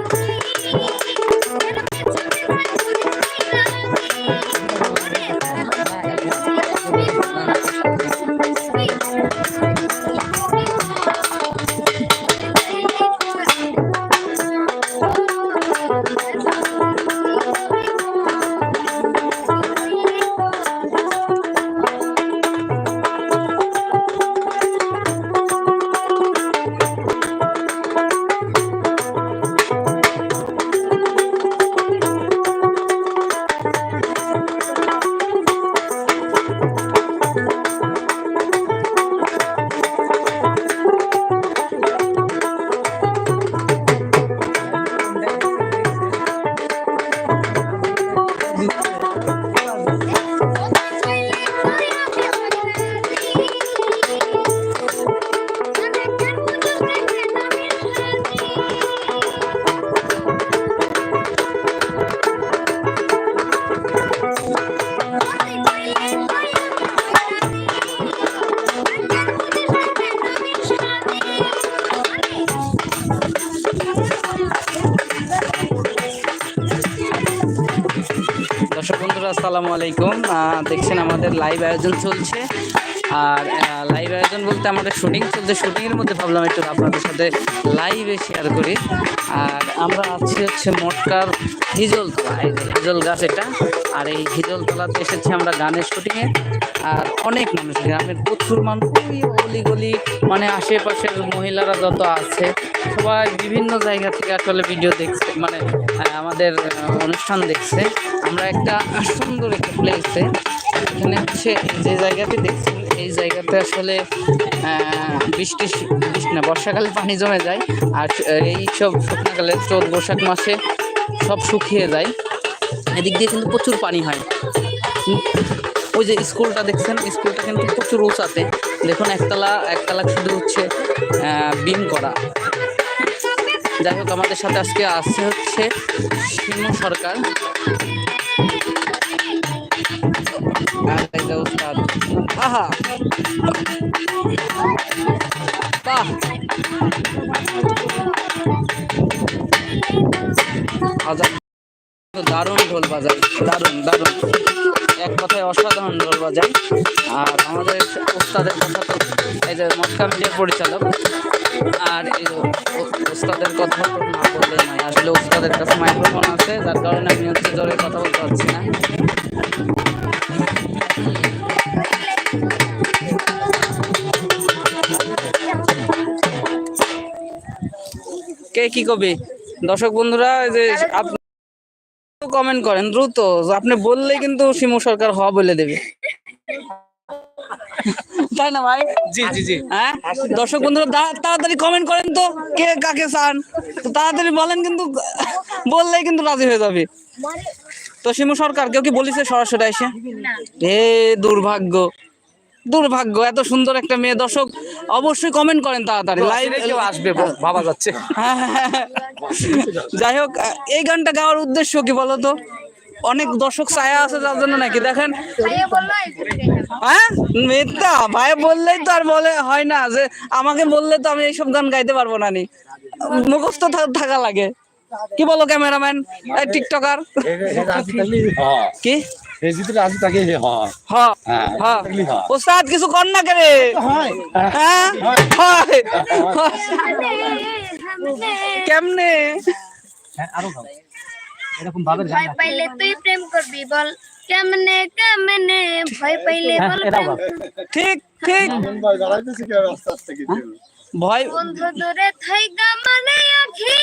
দর্শক আমাদের লাইভ আয়োজন চলছে। আর লাইভ আয়োজন বলতে আমাদের শুটিং চলছে। শুটিংয়ের মধ্যে ভাবলাম একটু আপনাদের সাথে লাইভে শেয়ার করি। আর আমরা আছি হচ্ছে মটকার হিজলতলা। এই হিজল গাছ এটা। আর এই হিজলতলাতে এসেছি আমরা গানের শুটিংয়ে আর অনেক মানুষ গ্রামের প্রচুর মানুষ। গলি। মানে আশেপাশের মহিলারা যত আছে, সবাই বিভিন্ন জায়গা থেকে আসলে ভিডিও দেখছে। মানে আমাদের অনুষ্ঠান দেখছে। আমরা একটা সুন্দর একটা প্লেসে এখানে হচ্ছে যে জায়গাতে দেখছেন এই জায়গাতে আসলে বৃষ্টি বৃষ্টি না, বর্ষাকালে পানি জমে যায়, আর এই সব শুকনাকালে চোদ্দ বৈশাখ মাসে সব শুকিয়ে যায়। এদিক দিয়ে কিন্তু প্রচুর পানি হয়। ওই যে স্কুলটা দেখছেন, স্কুলটা কিন্তু প্রচুর উঁচাতে। দেখুন, একতলা একতলা শুধু হচ্ছে বিম করা। যাই হোক, আমাদের সাথে আজকে আসছে হচ্ছে শিমু সরকার। যে উস্তাদ। আহা বাহ আজাদ দারুণ ঢোল বাজায় দারুণ দারুণ। এক কথায় অসাধারণ ঢোল বাজায় আর আমাদের ওস্তাদের কথা তো এই যে মক্কা মিডিয়ার পরিচালক। আর এই ওস্তাদের কথা তো না বললে নয়। আসলে ওস্তাদের কাছে মাইক্রোফোন আছে, যার কারণে আমি হচ্ছে জোরে কথা বলতে পারছি না। কে কি কবি? দর্শক বন্ধুরা, এই যে কমেন্ট করেন দ্রুত। আপনি বললে কিন্তু শিমু সরকার হওয়া বলে দেবে। তাই না ভাই? জি জি জি। হ্যাঁ? দর্শক বন্ধুরা তাড়াতাড়ি কমেন্ট করেন তো কে কাকে চান? তো তাড়াতাড়ি বলেন কিন্তু বললেই কিন্তু রাজি হয়ে যাবে। তো শিমু সরকার কেউ কি বলিছে সরাসরি এসে? এ দুর্ভাগ্য। দুর্ভাগ্য এত সুন্দর একটা মেয়ে। দর্শক অবশ্যই কমেন্ট করেন তাড়াতাড়ি। লাইভ আসবে ভাবা যাচ্ছে। যাই হোক এই গানটা গাওয়ার উদ্দেশ্য কি বলতো অনেক দর্শক ছায়া আছে যার জন্য নাকি? দেখেন। হ্যাঁ? মিথ্যা। ভাই বললেই তো আর বলে হয় না যে আমাকে বললে তো আমি এইসব গান গাইতে পারব না নি। মুখস্থ থাকা লাগে। কি বলো ক্যামেরাম্যান? টিকটকার। কি? হ হ ওস্তাদ কিছু কর না কেরে হ্যাঁ? কেমনে? এরকম ভাবে ভয় পাইলে তুই প্রেম করবি বল। কেমনে কেমনে? ভয় পাইলে বল। ঠিক ঠিক। ভয় বন্ধু দূরে থাইগা মানে আখি।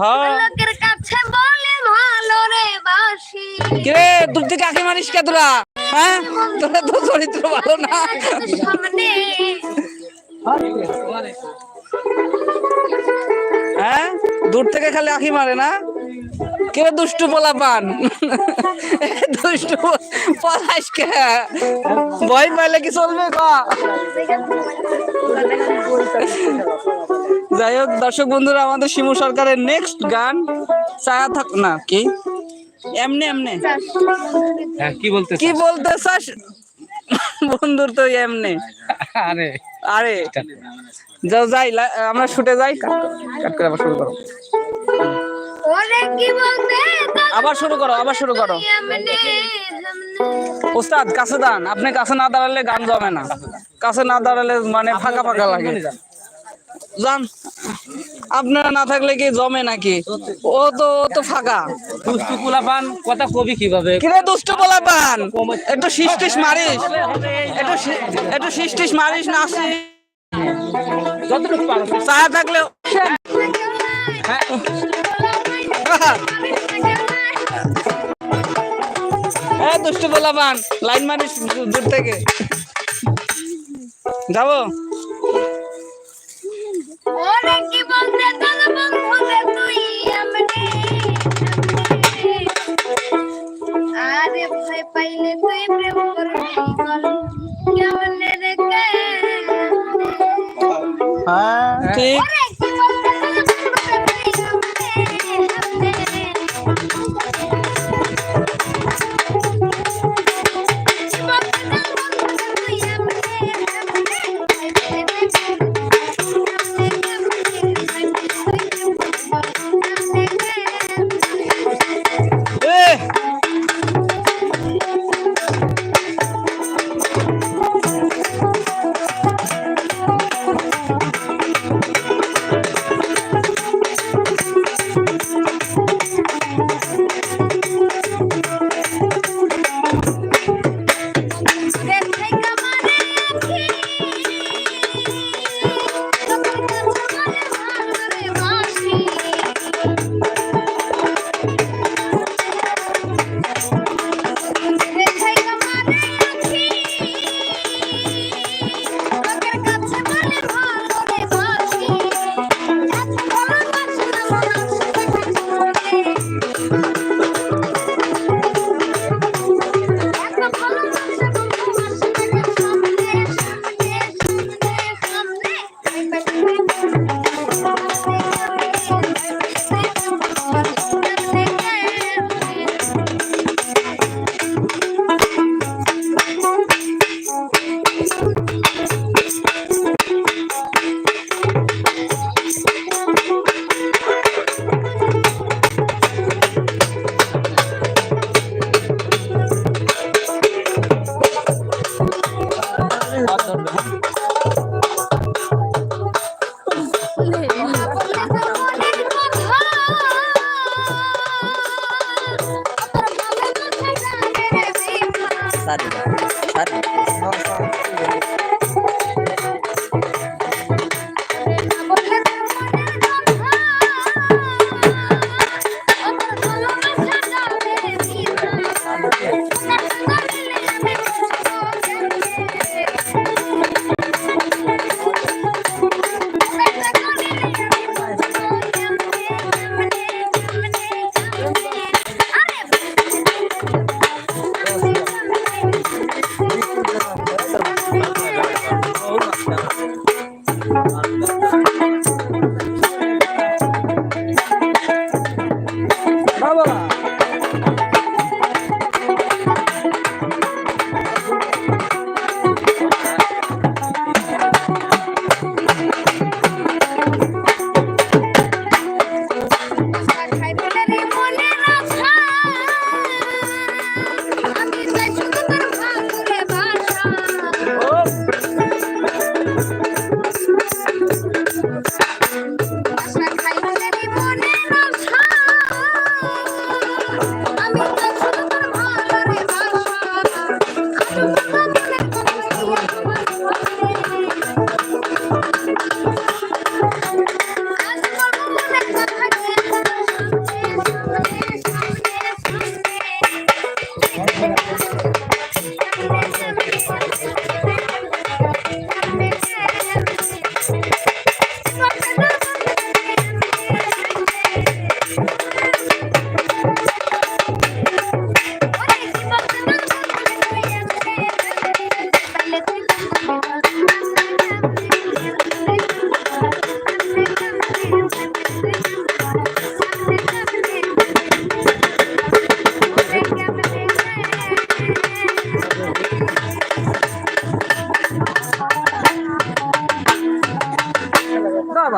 হ্যাঁ। লোকের কাছে বলে ভালো রে বাসি। কে? দূর থেকে আখি মারিস কে তোরা? হ্যাঁ? তোরা তো চরিত্র ভালো না। সামনে। হ্যাঁ? দূর থেকে খালি আঁকি মারে না? কে দুষ্টু পোলা পান দুষ্টু পলাশ কে? ভয় পাইলে কি চলবে ক? যাই হোক দর্শক বন্ধুরা আমাদের শিমু সরকারের নেক্সট গান ছায়া থাক না কি? এমনি এমনি। হ্যাঁ কি বলতে কি বলতে চাস? বন্ধুর তো এমনি। আরে। আরে। যাও যাই আমরা শুটে যাই। কাট করে- আবার শুরু করো। ওরে কি বলতে? আবার শুরু করো আবার শুরু করো। ওস্তাদ কাছে দান আপনি কাছে না দাঁড়ালে গান জমে না। কাছে না দাঁড়ালে মানে ফাঁকা ফাঁকা লাগে। যান। আপনারা না থাকলে কি জমে নাকি? ও তো ও তো ফাঁকা। দুষ্টু কুলাপান কথা কবি কীভাবে? কিরে দুষ্ট বলা পান একটু শিষ্টিস মারিস। একটু একটু শিষ্টিস মারিস না আসি যতটুকু পারো চায়া থাকলে হ্যাঁ। দুষ্ট বলা পান লাইন মারিস দূর থেকে। যাব? ঠিক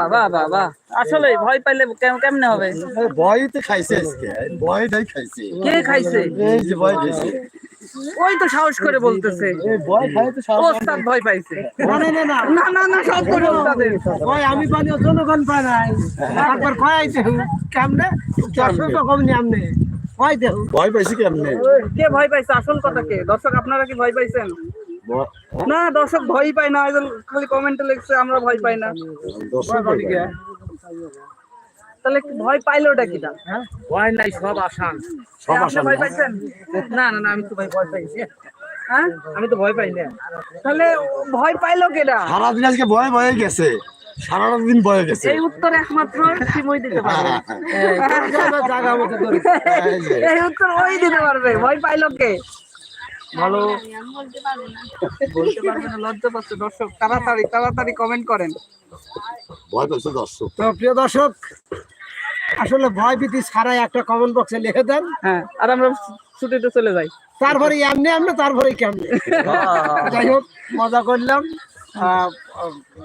বাহ বাহ বাহ বাহ। আসলে ভয় পাইলে কেম- কেমনে হবে? ভয় তো খাইছে আজকে। ভয়টাই খাইছে। কে খাইছে? এই যে ভয় খাইছে। ওই তো সাহস করে বলতেছে। ভয় খাই ওস্তাদ ভয় পাইছে। না না না না। না না না সব করে ওস্তাদের কয় আমি পানি জনগণ পায় নাই। তারপর কেমনে? চারশো দেহ? ভয় পাইছি কেমনে? কে ভয় পাইছে? আসল কথা কে? দর্শক আপনারা কি ভয় পাইছেন? না দর্শক ভয় পায় না একজন খালি কমেন্টে লিখছে আমরা ভয় পাই না। ভয়। তাহলে ভয় পাইলোটা কিটা ভয় নাই সব আসান। সব আসান ভয় পাইছেন? না না না আমি তো ভাই ভয় পাইছি। হ্যাঁ? আমি তো ভয় পাই না। তাহলে ভয় পাইলো কেটা সারাদিন আজকে ভয়ে ভয়ে গেছে। সারাটা দিন ভয়ে গেছে। এই উত্তর একমাত্র সিমই দিতে পারবে। জায়গা মতো ধরে এই যে, এই উত্তর ওই দিতে পারবে। ভয় পাইলো কে? ভালো বলতে পারব না। বলতে পারবে না লজ্জা পাচ্ছে। দর্শক তাড়াতাড়ি তাড়াতাড়ি কমেন্ট করেন। ভয় পাচ্ছে দর্শক? তো প্রিয় দর্শক আসলে ভয় ভীতি ছাড়াই একটা কমেন্ট বক্সে লিখে দেন। হ্যাঁ আর আমরা ছুটিতে চলে যাই। তারপরে এমনি এমনি তারপরে কেমনি? যাই হোক মজা করলাম।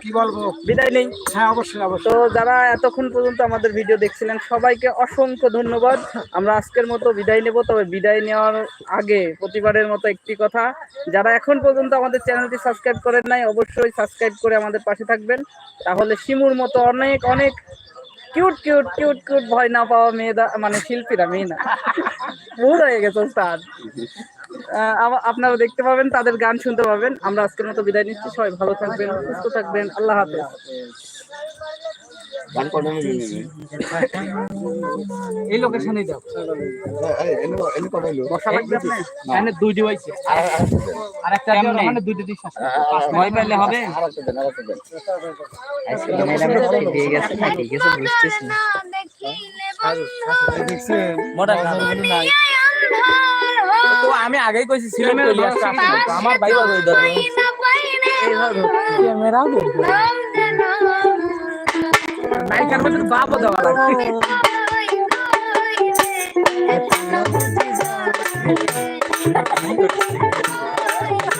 কি বলব? বিদায় নেই। হ্যাঁ অবশ্যই অবশ্যই। তো যারা এতক্ষণ পর্যন্ত আমাদের ভিডিও দেখছিলেন সবাইকে অসংখ্য ধন্যবাদ। আমরা আজকের মতো বিদায় নেব তবে বিদায় নেওয়ার আগে প্রতিবারের মতো একটি কথা। যারা এখন পর্যন্ত আমাদের চ্যানেলটি সাবস্ক্রাইব করেন নাই অবশ্যই সাবস্ক্রাইব করে আমাদের পাশে থাকবেন। তাহলে শিমুর মতো অনেক অনেক কিউট কিউট কিউট কিউট ভয় না পাওয়া মেয়েদা মানে শিল্পীরা মেয়ে না। ভুল হয়ে গেছে স্যার আপনারা দেখতে পাবেন তাদের গান শুনতে পাবেন আমরা আজকের মতো বিদায় নিচ্ছি সবাই ভালো থাকবেন সুস্থ থাকবেন আল্লাহ হাফেজ। এই যাও এখানে দুই ডিভাইস আর একটা? মানে দুইটা দিস ভয় পাইলে হবে হয়। তো আমি আগেই কইছি সিলেট কইলি। আমার ভাই বাবা ধরবে ক্যামেরা নাম নাইকার মধ্যে বাপও দেওয়া লাগবে। Thank কই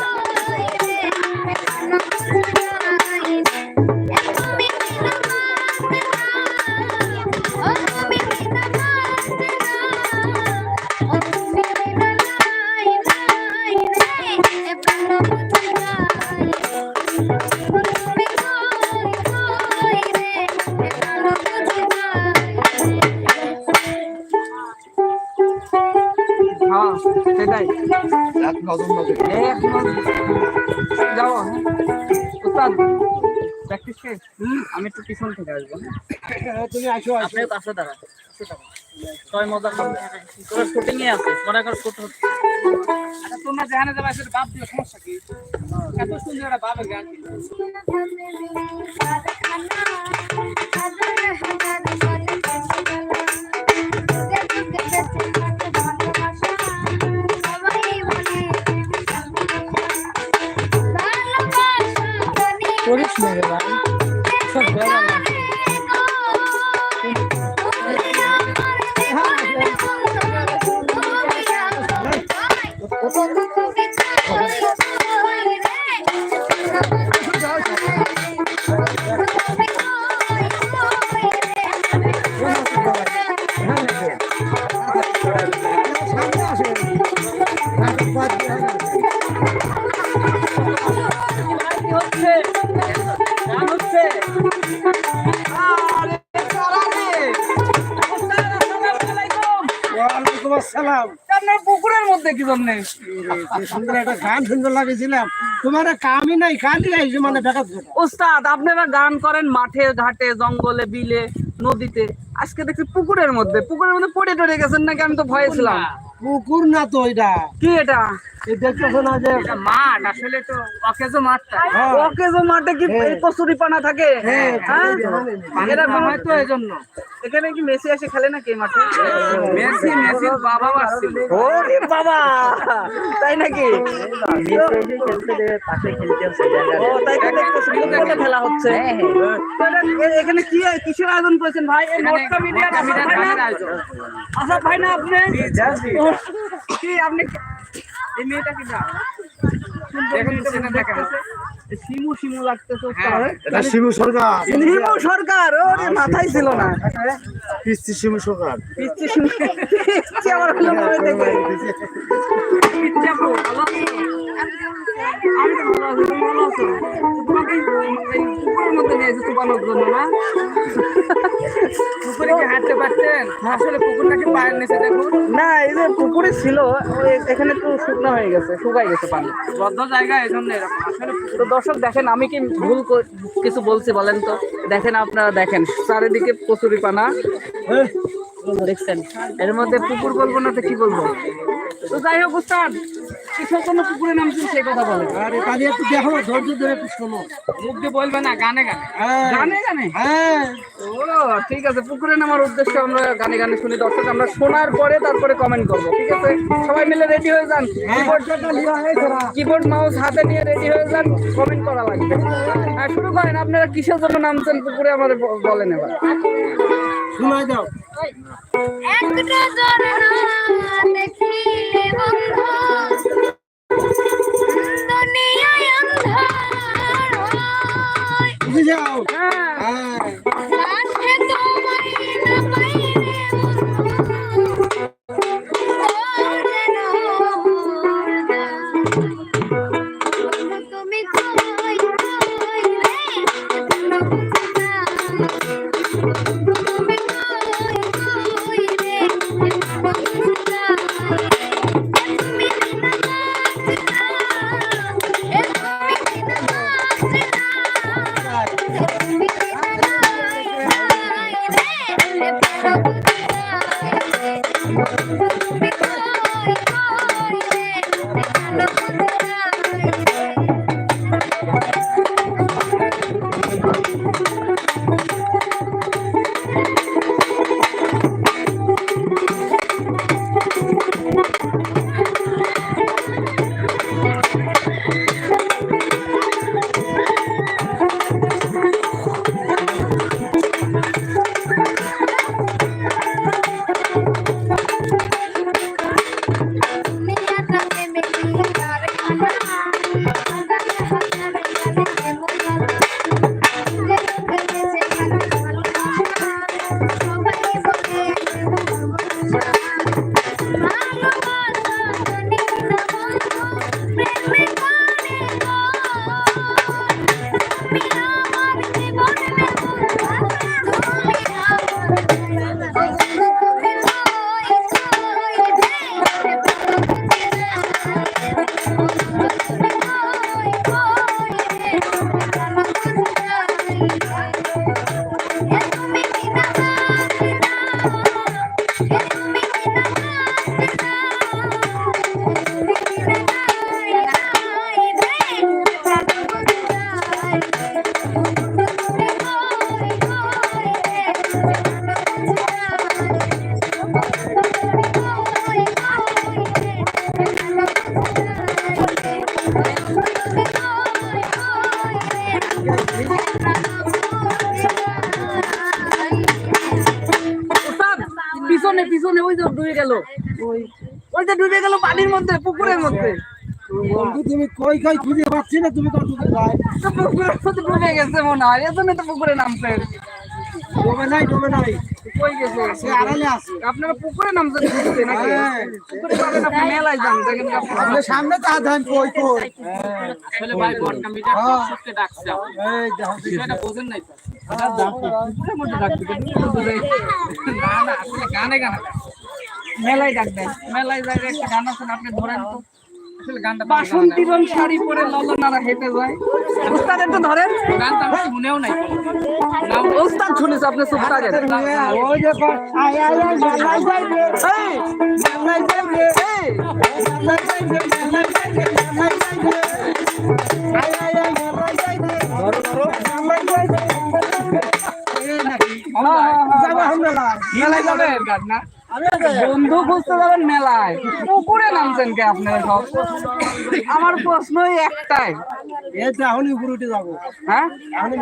এক নজর। যাও উস্তাদ প্র্যাকটিস শেষ? আমি একটু পিছন থেকে আসব হ্যাঁ? তুমি আসো আসো। আপনি পাশে দাঁড়ান সবাই মজা করবে। তোর শুটিং এ আছে মনে কর শুট হচ্ছে। আচ্ছা তোমরা জানে যাবে সেটা বাপ দিও সমস্যা কি? এত সুন্দর একটা বাপের গান একটা সুন্দর তোমার কামই নাই ওস্তাদ আপনারা গান করেন মাঠে, ঘাটে, জঙ্গলে, বিলে, নদীতে। আজকে দেখি পুকুরের মধ্যে। পুকুরের মধ্যে পড়ে টড়ে গেছেন নাকি? আমি তো ভয়ে ছিলাম। পুকুর না তো এটা? কি এটা? এই দেখতেছো না যে মাঠ আসলে তো অকেজো মাঠটা ওকে মাঠে কি কচুরি পানা থাকে? হ্যাঁ এরা হয় তো এই জন্য এখানে কি মেসি এসে খেলে নাকি মাঠে? মেসি মেসির বাবা আসছিল। ওরে বাবা! তাই নাকি? ও, তাই তো খেলা হচ্ছে। এখানে কি কিসের আয়োজন করেছেন ভাই? মিডিয়ার আসাদ ভাই না? আপনি? কি আপনি এই মেয়েটা কি না দেখুন, ছেলেটা কেমন। শিমু শিমু লাগতেছে হ্যাঁ। এটা শিবু সরকার শিমু সরকার ওরে মাথায় ছিল না পিস্তি শিবু সরকার পিচ্ছি শিমু পিচ্ছি আমার হলো মনে দেখে পিচ্চা আপু, আমি তো ভালো আছি, ভালো আছো? তোমাকে এই এই মধ্যে নিয়ে এসে চুপানোর জন্য না? পুকুরে কি হাঁটতে পারতেন? আসলে পুকুরটাকে পায়ের নিচে দেখুন। না এই যে পুকুরে ছিল এখানে তো শুকনো হয়ে গেছে শুকাই গেছে পানি বদ্ধ জায়গা এই জন্য এরকম। আসলে তো দর্শক দেখেন, আমি কি ভুল কিছু বলছি বলেন তো? দেখেন আপনারা দেখেন, চারিদিকে কচুরি পানা দেখছেন। এর মধ্যে পুকুর বলব না তো কি বলব? তো যাই হোক উস্তাদ কিসের জন্য পুকুরে নামছেন সেই কথা বলেন আরে একটু দেখো ধৈর্য ধরে একটু শোনো। মুখ দিয়ে বলবে না গানে গানে। হ্যাঁ গানে গানে? হ্যাঁ। ও ঠিক আছে পুকুরে নামার উদ্দেশ্য আমরা গানে গানে শুনি। দর্শক আমরা শোনার পরে তারপরে কমেন্ট করব ঠিক আছে? সবাই মিলে রেডি হয়ে যান? কিবোর্ড কিবোর্ড মাউস হাতে নিয়ে রেডি হয়ে যান কমেন্ট করা লাগবে। হ্যাঁ শুরু করেন আপনারা কিসের জন্য নামছেন পুকুরে আমাদের বলেন এবার। শোনাই দাও একটা ঝরনা দেখিলে বন্ধ দুনিয়ায় অন্ধার হয় যাও। লাশে তোমায় না পাইলে বন্ধু ওরে মধ্যে পুকুরের মধ্যে। বন্ধু তুমি কই কই খুঁজে পাচ্ছি না তুমি তো পুকুরের মধ্যে ডুবে গেছে মনে হয় এজন্য তো পুকুরে নামছে। ডোবে নাই ডোবে নাই। কই গেছে? সে আড়ালে আছে। আপনারা পুকুরে নামছেন পুকুরে নাকি? হ্যাঁ। পুকুরে পাবেন আপনি মেলায় যান দেখেন কি সামনে তা ধান কই কই? আসলে ভাই বটকা মিটার। সত্যি ডাকছে। এই দেখো। বিষয়টা বোঝেন নাই তো। পুকুরের মধ্যে ডাকছে, কিন্তু না, না, আসলে গানে গানে ডাকছে। মেলায় ডাকবেন। মেলায় জায়গায় একটা গান আছে আপনি ধরেন তো। বাসন্তী রং শাড়ি পরে ললনারা হেঁটে যায়। উস্তাদ একটু ধরেন। গানটা আমি শুনেও নাই। নাও উস্তাদ শুনেছে আপনি চুপ থাকেন ওই যে আয় আয় আয় মেলাই যাইবে এই, মেলাই যাইবে এই, মেলাই যাইবে মেলাই যাইবে মেলাই যাইবে আয় আয় আয় মেলাই যাইবে ধরো ধরো। মেলাই যাইবে এই নাকি যাব আমরা মেলায় যাবেন গান না? বন্ধু খুঁজতে যাবেন মেলায়। পুকুরে নামছেন কে আপনারা সব? আমার প্রশ্ন একটাই। এখনই উপরে উঠে যাব। হ্যাঁ?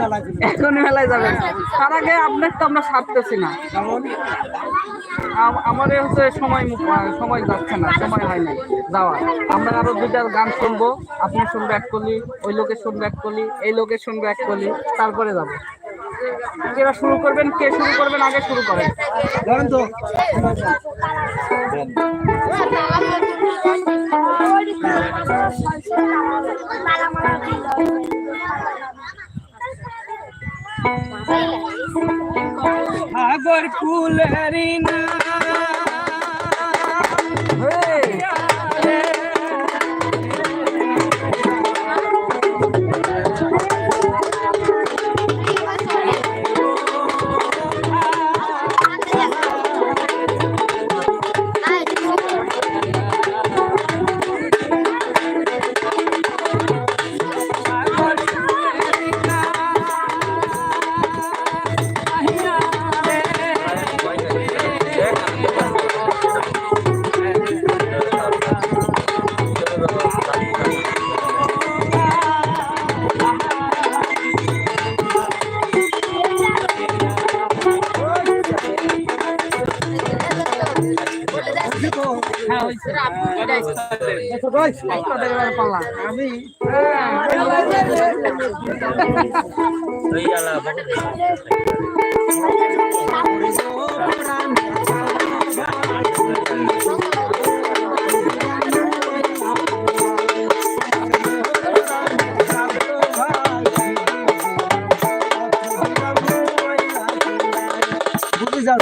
মেলায় এখনই মেলায় যাবেন। তার আগে আপনার তো আমরা সারতেছি না। আমাদের হচ্ছে সময় সময় যাচ্ছে না সময় হয় না যাওয়ার। আমরা আরও দুইটা গান শুনব আপনি শুনবে এক কলি ওই লোকে শুনবে এক কলি এই লোকে শুনবে এক কলি তারপরে যাব। এরা শুরু করবেন কে শুরু করবেন আগে শুরু করেন। ধরেন তো। সাগর না আমি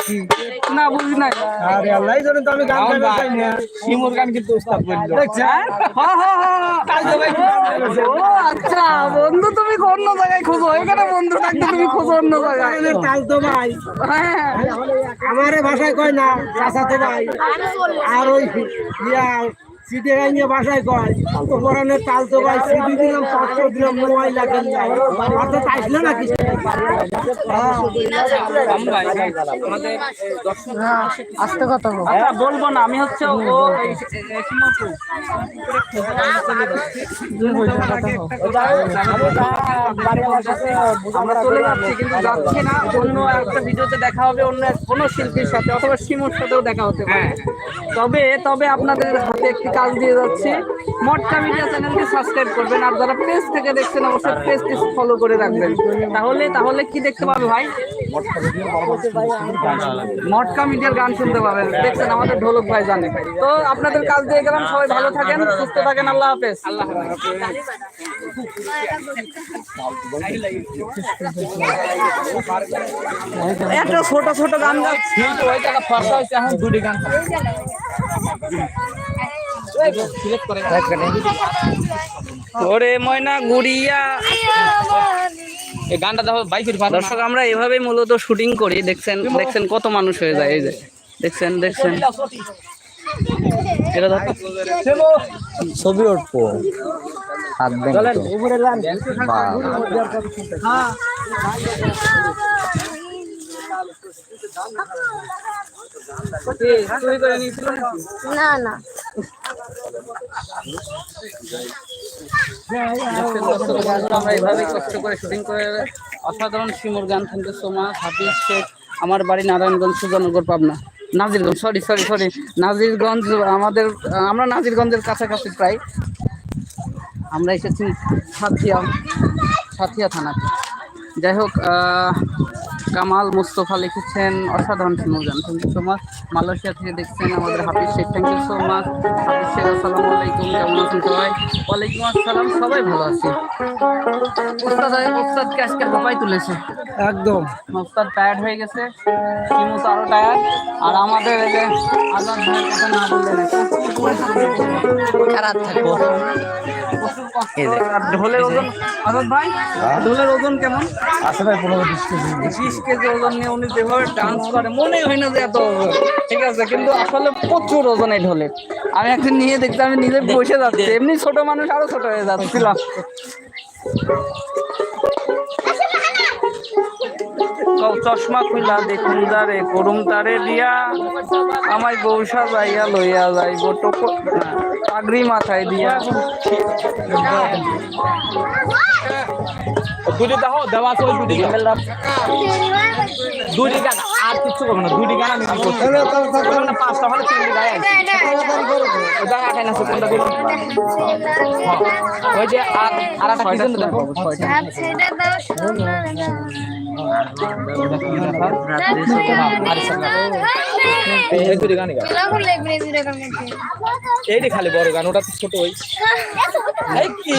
বুঝে না বুঝি নাই। আরে আল্লাহ এই তো আমি গান গাইতে চাই না। শিমুর গান কিন্তু উস্তাদ বলল দেখছেন? হ্যাঁ, হ্যাঁ, হ্যাঁ। ও আচ্ছা বন্ধু তুমি অন্য জায়গায় খোঁজো। এখানে বন্ধু থাকতে তুমি খোঁজো অন্য জায়গায়। তো ভাই। হ্যাঁ। আমারে ভাষায় কয় না চাচাতো ভাই। আর ওই ইয়া সিটে গাইয়ে ভাষায় কয় উপরানের তাল তো ভাই সিডি দিলাম পাঁচশো দিলাম মোবাইল লাগেন অর্থাৎ আসলে না কিছু আস্তে কথা আচ্ছা বলব না আমি হচ্ছে ও। আমরা চলে যাচ্ছি কিন্তু যাচ্ছি না। অন্য একটা ভিডিওতে দেখা হবে অন্য কোনো শিল্পীর সাথে অথবা শিমুর সাথেও দেখা হতে পারে। তবে তবে আপনাদের হাতে একটি কাজ দিয়ে যাচ্ছি। মটকা মিডিয়া চ্যানেলটি সাবস্ক্রাইব করবেন। আর যারা পেজ থেকে দেখছেন অবশ্যই পেজটি ফলো করে রাখবেন। তাহলে তাহলে কি দেখতে পাবে ভাই? মটকা মিডিয়ার গান শুনতে পাবেন। দেখছেন আমাদের ঢোলক ভাই জানে। তো আপনাদের কাজ দিয়ে গেলাম। সবাই ভালো থাকেন সুস্থ থাকেন। আল্লাহ হাফেজ। আল্লাহ একটা ছোট ছোট গান গাছ ওই জায়গা ফসা হয়েছে এখন দুটি গান। ওরে ময়না গুড়িয়া। এই গানটা দেখো বাইকের দর্শক আমরা এভাবেই মূলত শুটিং করি দেখছেন দেখছেন কত মানুষ হয়ে যায় এই যে। দেখছেন দেখছেন। এটা ধর। ছবি উঠবো। হাত? না না। আমরা এইভাবে কষ্ট করে শুটিং করে অসাধারণ শিমুর গান শুনতে সোমা হাফিজ শেখ আমার বাড়ি Narayanganj Sujanagar Pabna Nazirganj sorry sorry sorry Nazirganj আমাদের আমরা নাজিরগঞ্জের কাছাকাছি প্রায় আমরা এসেছি সাথিয়া সাথিয়া থানাতে। যাই হোক আহ, কামাল মুস্তফা লিখেছেন অসাধারণ গান thank you so much Malaysia থেকে দেখছেন আমাদের Hafiz Sheikh. Thank you so much Hafiz Sheikh আসসালামু আলাইকুম। কেমন আছেন সবাই? ওয়ালাইকুম আসসালাম। সবাই ভালো আছি। ওস্তাদ ওস্তাদকে আজকে হাঁপাই তুলেছে। একদম। ওস্তাদ টায়ার্ড হয়ে গেছে। তো আরও টায়ার্ড আর আমাদের এই যে আজাদ ভাইয়ের কথা না বললে না খারাপ থাকব। ঢোলের ওজন আজাদ ভাই ঢোলের ওজন কেমন? আসলে পনেরো বিশ কেজি। বিশ কেজি ওজন নিয়ে উনি যেভাবে ডান্স করে মনে হয় না যে এত ঠিক আছে কিন্তু আসলে প্রচুর ওজন এই ঢোলের। আমি একদিন নিয়ে দেখতে আমি নিজে বসে যাচ্ছি। এমনি ছোট মানুষ আরও ছোট হয়ে যাচ্ছিলাম। কও চশমা খুলা দেখুন যারে করুম তারে দিয়া। আমায় বৌসা যাইয়া লইয়া যাইব টোকো না, পাগড়ি মাথায় দিয়া। দুটি দেখো দেওয়া আছে দুটি দুটি গান আর কিচ্ছু করব না দুটি গান আমি পাঁচটা হলে তিনটি গায়ে আছে। ওই আঠাই না কোনটা দিল ওই যে আর আর একটা দেখো। এই খালি বড় গান ওটা তো ছোট ওই কি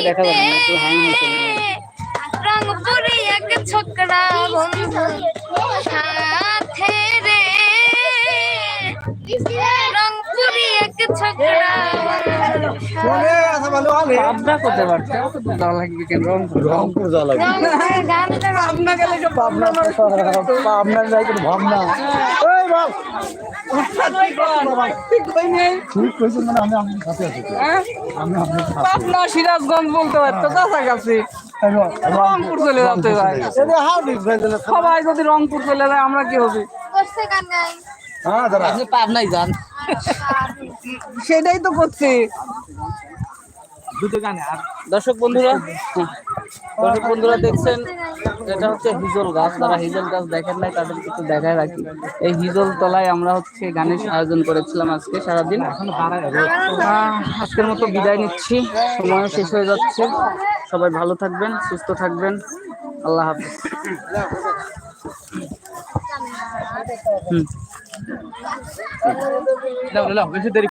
দেখা ছোকরা পাবনা করতে পারছে। যাওয়া লাগবে কেন? রংপুর যাওয়া লাগবে। পাবনা গেলে পাবনা যাই কিন্তু ভাবনা। এই বাপ মানে। হ্যাঁ? পাবনা সিরাজগঞ্জ বলতে পারতো কাছাকাছি। রংপুর চলে যেতে ভাই সবাই যদি রংপুর চলে যায় আমরা কি হবে? করছে গান গাই হ্যাঁ আপনি পাবনাই যান। সেটাই তো করছি। দুটো গান আর দর্শক বন্ধুরা দর্শক বন্ধুরা দেখছেন এটা হচ্ছে হিজল গাছ। যারা হিজল গাছ দেখেন নাই তাদের কিছু দেখায় রাখি। এই হিজল তলায় আমরা হচ্ছে গানের আয়োজন করেছিলাম আজকে সারাদিন। আজকের মতো বিদায় নিচ্ছি। সময় শেষ হয়ে যাচ্ছে। সবাই ভালো থাকবেন সুস্থ থাকবেন। আল্লাহ হাফিজ। হুম বেশি দেরি